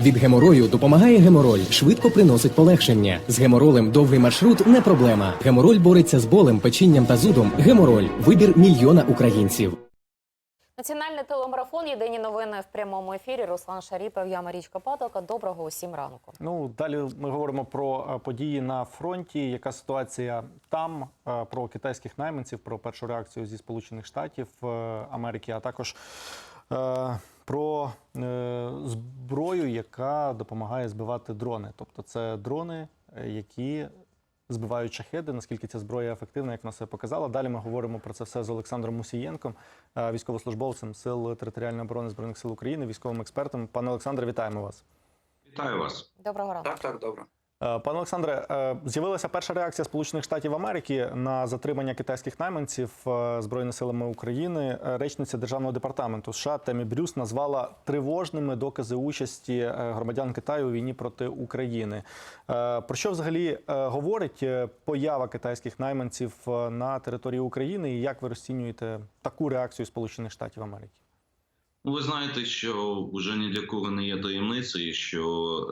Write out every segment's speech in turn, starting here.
Від геморою допомагає гемороль, швидко приносить полегшення. З геморолем довгий маршрут не проблема. Гемороль бореться з болем, печінням та зудом. Гемороль вибір мільйона українців. Національний телемарафон Єдині новини в прямому ефірі. Руслан Шаріпов, я Марічка Падалка. Доброго усім ранку. Ну далі ми говоримо про е, події на фронті. Яка ситуація там? е, Про китайських найманців, про першу реакцію зі Сполучених Штатів е, Америки, а також про е, зброю, яка допомагає збивати дрони. Тобто, це дрони, е, які збивають шахеди. Наскільки ця зброя ефективна, як вона себе показала. Далі ми говоримо про це все з Олександром Мусієнком, е, військовослужбовцем Сил територіальної оборони збройних сил України, військовим експертом. Пане Олександре, вітаємо вас. Вітаю вас. Доброго ранку. Так, так, добре. Е, Пане Олександре, е, з'явилася перша реакція Сполучених Штатів Америки на затримання китайських найманців е, збройними силами України. Речниця державного департаменту США Темі Брюс назвала тривожними докази участі громадян Китаю у війні проти України. Про що взагалі говорить поява китайських найманців на території України, і як ви розцінюєте таку реакцію Сполучених Штатів Америки? Ну, ви знаєте, що вже ні для кого не є таємницею, що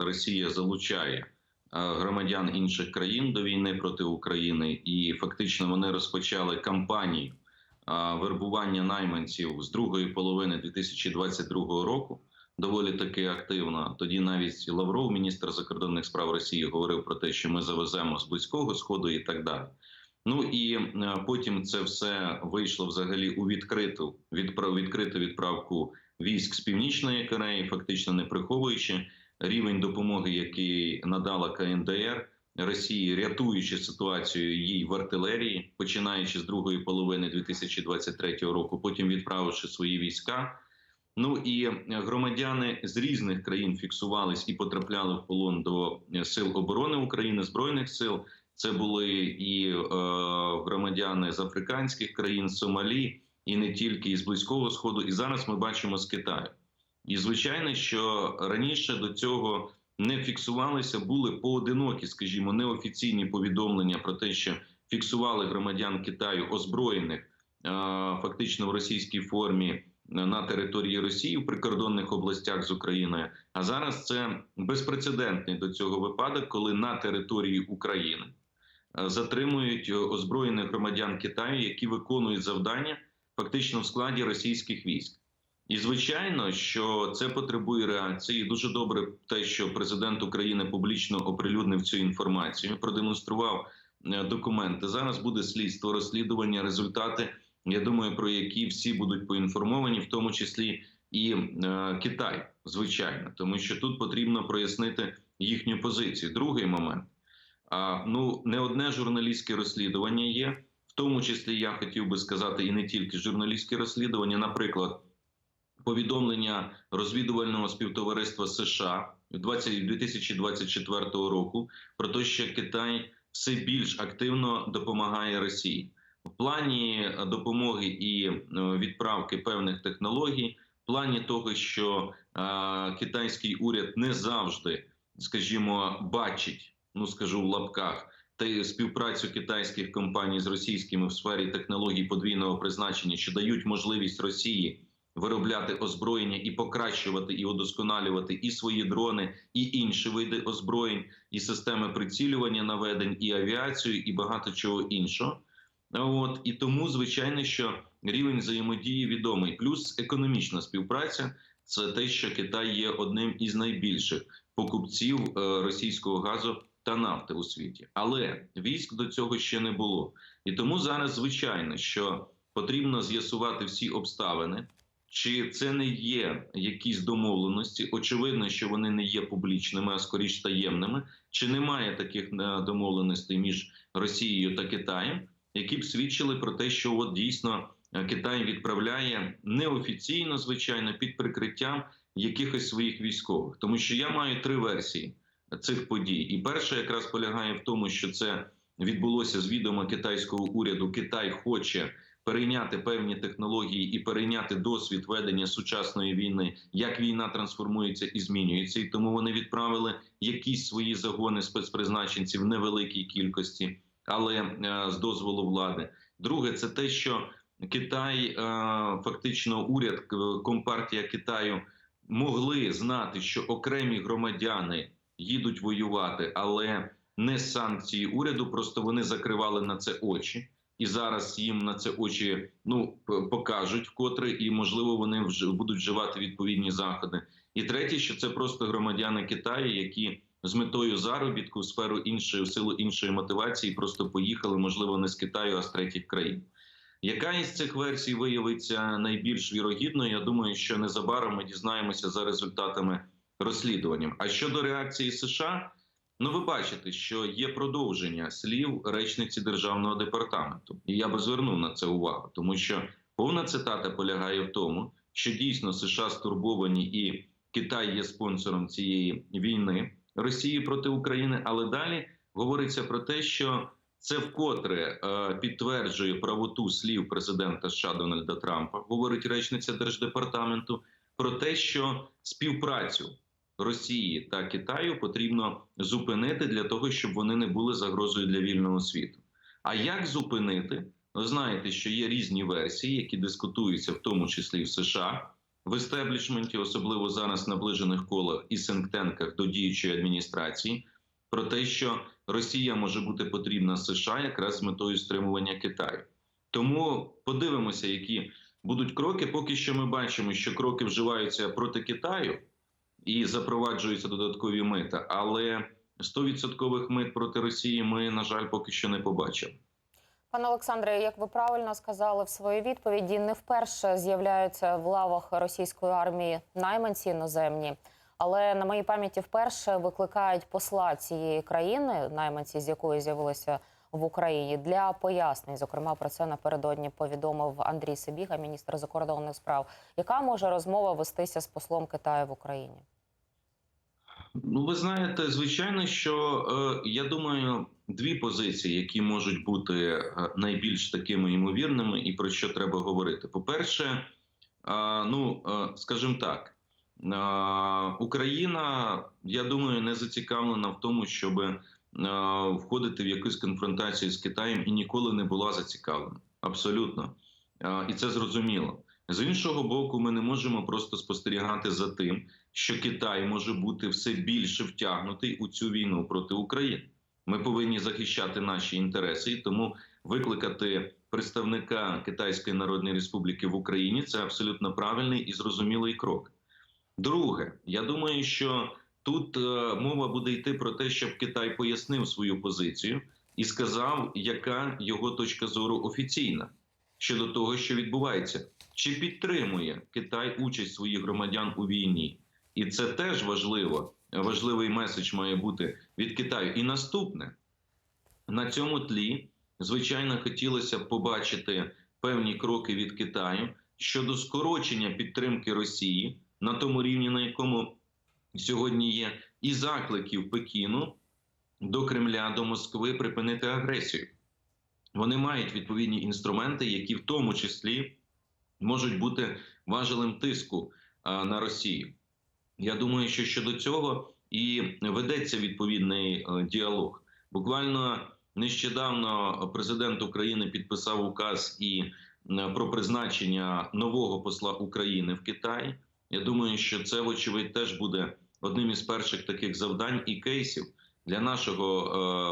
Росія залучає громадян інших країн до війни проти України, і фактично вони розпочали кампанію е, вербування найманців з другої половини 2022 року. Доволі таки активно. Тоді навіть Лавров, міністр закордонних справ Росії, говорив про те, що ми завеземо з близького сходу і так далі. Ну і е, потім це все вийшло взагалі у відкриту відправ, відкриту відправку військ з північної Кореї, фактично не приховуючи рівень допомоги, який надала КНДР Росії, рятуючи ситуацію їй в артилерії, починаючи з другої половини 2023 року, потім відправивши свої війська. Ну і громадяни з різних країн фіксувались і потрапляли в полон до сил оборони України, збройних сил. Це були і е, громадяни з африканських країн, Сомалі, і не тільки із близького сходу. І зараз ми бачимо з Китаю. І звичайно, що раніше до цього не фіксувалися, були поодинокі, скажімо, неофіційні повідомлення про те, що фіксували громадян Китаю озброєних фактично в російській формі на території Росії в прикордонних областях з Україною. А зараз це безпрецедентний до цього випадок, коли на території України затримують озброєних громадян Китаю, які виконують завдання фактично в складі російських військ. І звичайно, що це потребує реакції. Дуже добре, те, що президент України публічно оприлюднив цю інформацію, продемонстрував е, документи. Зараз буде слідство, розслідування, результати. Я думаю, про які всі будуть поінформовані, в тому числі і е, Китай, звичайно, тому що тут потрібно прояснити їхню позицію. Другий момент. А, ну не одне журналістське розслідування є, в тому числі я хотів би сказати, і не тільки журналістське розслідування, наприклад, повідомлення розвідувального співтовариства США 20, 2024 року про те, що Китай все більш активно допомагає Росії в плані допомоги і е, відправки певних технологій, в плані того, що е, китайський уряд не завжди, скажімо, бачить, ну скажу в лапках. Та співпрацю китайських компаній з російськими в сфері технологій подвійного призначення, що дають можливість Росії виробляти озброєння і покращувати і удосконалювати і свої дрони, і інші види озброєнь, і системи прицілювання наведень, і авіацію, і багато чого іншого. От і тому, звичайно, що рівень взаємодії відомий. Плюс економічна співпраця це те, що Китай є одним із найбільших покупців е, російського газу та нафти у світі. Але військ до цього ще не було. І тому зараз, звичайно, що потрібно з'ясувати всі обставини. Чи це не є якісь домовленості? Очевидно, що вони не є публічними, а скоріш таємними. Чи немає таких е, домовленостей між Росією та Китаєм, які б свідчили про те, що от дійсно е, Китай відправляє неофіційно, звичайно, під прикриттям якихось своїх військових, тому що я маю три версії цих подій. І перша якраз полягає в тому, що це відбулося з відома китайського уряду. Китай хоче перейняти певні технології і перейняти досвід ведення сучасної війни, як війна трансформується і змінюється, і тому вони відправили якісь свої загони спецпризначенців в невеликій кількості, але е, з дозволу влади. Друге, це те, що Китай е, фактично уряд компартія Китаю могли знати, що окремі громадяни їдуть воювати, але не санкції уряду, просто вони закривали на це очі. І зараз їм на це очі ну покажуть вкотре, і можливо вони вже будуть вживати відповідні заходи. І третє, що це просто громадяни Китаю, які з метою заробітку в сферу іншої в силу іншої мотивації просто поїхали, можливо, не з Китаю, а з третіх країн. Яка із цих версій виявиться найбільш вірогідною? Я думаю, що незабаром ми дізнаємося за результатами розслідування. А щодо реакції США, ну ви бачите, що є продовження слів речниці державного департаменту, і я би звернув на це увагу, тому що повна цитата полягає в тому, що дійсно США стурбовані і Китай є спонсором цієї війни Росії проти України, але далі говориться про те, що це вкотре е, підтверджує правоту слів президента США Дональда Трампа, говорить речниця держдепартаменту, про те, що співпрацю Росії та Китаю потрібно зупинити для того, щоб вони не були загрозою для вільного світу. А як зупинити? Ви знаєте, що є різні версії, які дискутуються, в тому числі в США, в естеблішменті, особливо зараз наближених колах і синктенках до діючої адміністрації, про те, що Росія може бути потрібна США якраз з метою стримування Китаю. Тому подивимося, які будуть кроки. Поки що ми бачимо, що кроки вживаються проти Китаю і запроваджуються додаткові мита, але 100% мит проти Росії ми, на жаль, поки що не побачили. Пане Олександре, як ви правильно сказали в своїй відповіді, не вперше з'являються в лавах російської армії найманці іноземні, але на моїй пам'яті вперше викликають посла цієї країни, найманці з якої з'явилися в Україні, для пояснень. Зокрема, про це напередодні повідомив Андрій Сибіга, міністр закордонних справ. Яка може розмова вестися з послом Китаю в Україні? Ну, ви знаєте, звичайно, що е, я думаю, дві позиції, які можуть бути е, найбільш такими ймовірними, і про що треба говорити. По-перше, е, ну скажімо так, Україна, я думаю, не зацікавлена в тому, щоб входити в якусь конфронтацію з Китаєм і ніколи не була зацікавлена. Абсолютно. І це зрозуміло. З іншого боку, ми не можемо просто спостерігати за тим, що Китай може бути все більше втягнутий у цю війну проти України. Ми повинні захищати наші інтереси, і тому викликати представника Китайської Народної Республіки в Україні це абсолютно правильний і зрозумілий крок. Друге, я думаю, що тут е, мова буде йти про те, щоб Китай пояснив свою позицію і сказав, яка його точка зору офіційна щодо того, що відбувається, чи підтримує Китай участь своїх громадян у війні, і це теж важливо. Важливий меседж має бути від Китаю. І наступне на цьому тлі, звичайно, хотілося б побачити певні кроки від Китаю щодо скорочення підтримки Росії на тому рівні, на якому сьогодні є, і закликів Пекіну до Кремля, до Москви припинити агресію. Вони мають відповідні інструменти, які в тому числі можуть бути важелем тиску на Росію. Я думаю, що щодо цього і ведеться відповідний е, діалог. Буквально нещодавно президент України підписав указ і е, про призначення нового посла України в Китаї. Я думаю, що це, вочевидь, теж буде одним із перших таких завдань і кейсів для нашого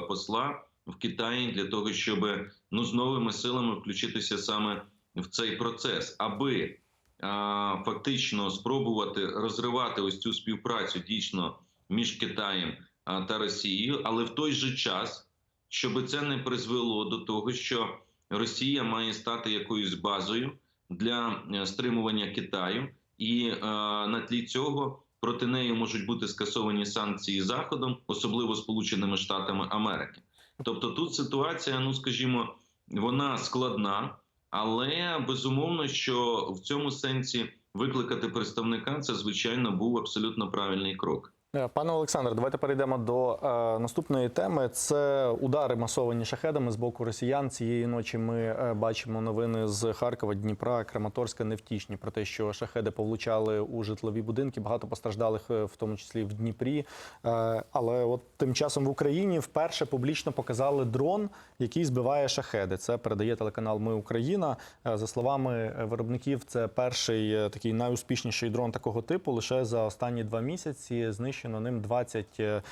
е, посла в Китаї для того, щоб ну з новими силами включитися саме в цей процес, аби а, фактично спробувати розривати ось цю співпрацю дійсно між Китаєм а, та Росією, але в той же час, щоб це не призвело до того, що Росія має стати якоюсь базою для е, стримування Китаю, і е, на тлі цього проти неї можуть бути скасовані санкції Заходом, особливо Сполученими Штатами Америки. Тобто тут ситуація, ну скажімо, вона складна, але безумовно, що в цьому сенсі викликати представника це звичайно був абсолютно правильний крок. Е, Пане Олександр, давайте перейдемо до е, наступної теми. Це удари масовані шахедами з боку росіян. Цієї ночі ми е, бачимо новини з Харкова, Дніпра, Краматорська, Невтішні про те, що шахеди повлучали у житлові будинки. Багато постраждалих, е, в тому числі в Дніпрі. Е, але от тим часом в Україні вперше публічно показали дрон, який збиває шахеди. Це передає телеканал Ми Україна. Е, За словами виробників, це перший е, такий найуспішніший дрон такого типу. Лише за останні два місяці знищено ним 20 е,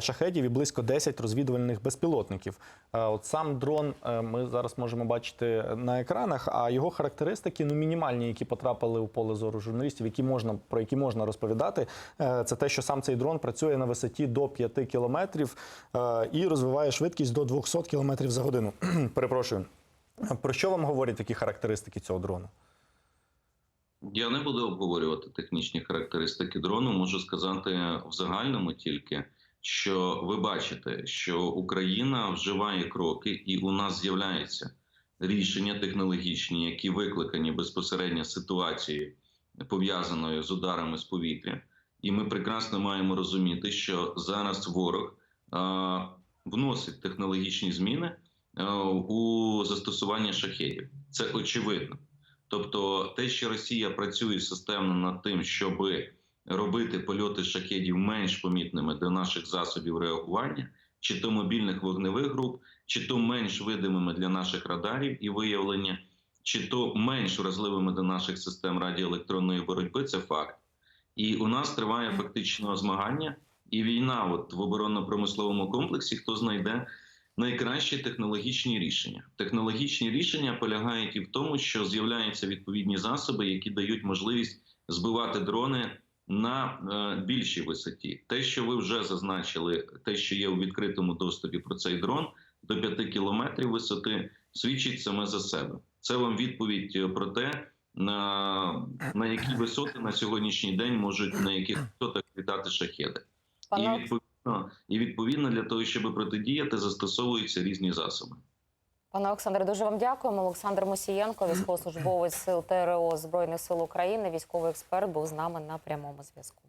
шахедів і близько 10 розвідувальних безпілотників. Е, От сам дрон е, ми зараз можемо бачити на екранах, а його характеристики ну мінімальні, які потрапили у поле зору журналістів, які можна про які можна розповідати. е, Це те, що сам цей дрон працює на висоті до 5 кілометрів е, і розвиває швидкість до 200 кілометрів за годину. Перепрошую. Про що вам говорять такі характеристики цього дрону? Я не буду обговорювати технічні характеристики дрону. Можу сказати в загальному тільки, що ви бачите, що Україна вживає кроки, і у нас з'являються рішення технологічні, які викликані безпосередньо ситуацією, пов'язаною з ударами з повітря. І ми прекрасно маємо розуміти, що зараз ворог а, вносить технологічні зміни а, у застосування шахедів. Це очевидно. Тобто, те, що Росія працює системно над тим, щоб робити польоти шахедів менш помітними до наших засобів реагування, чи то мобільних вогневих груп, чи то менш видимими для наших радарів і виявлення, чи то менш вразливими до наших систем радіоелектронної боротьби, це факт. І у нас триває фактично змагання і війна. От в оборонно-промисловому комплексі хто знайде найкращі технологічні рішення. Технологічні рішення полягають і в тому, що з'являються відповідні засоби, які дають можливість збивати дрони на е, більшій висоті. Те, що ви вже зазначили, те, що є у відкритому доступі про цей дрон до 5 кілометрів висоти, свідчить саме за себе. Це вам відповідь е, про те, на, на які висоти на сьогоднішній день можуть на яких висотах літати шахеди. І Пане відповідно, і відповідно для того, щоб протидіяти, застосовуються різні засоби. Пане Олександре, дуже вам дякуємо. Олександр Мосієнко, військовослужбовець сил ТРО Збройних сил України, військовий експерт, був з нами на прямому зв'язку.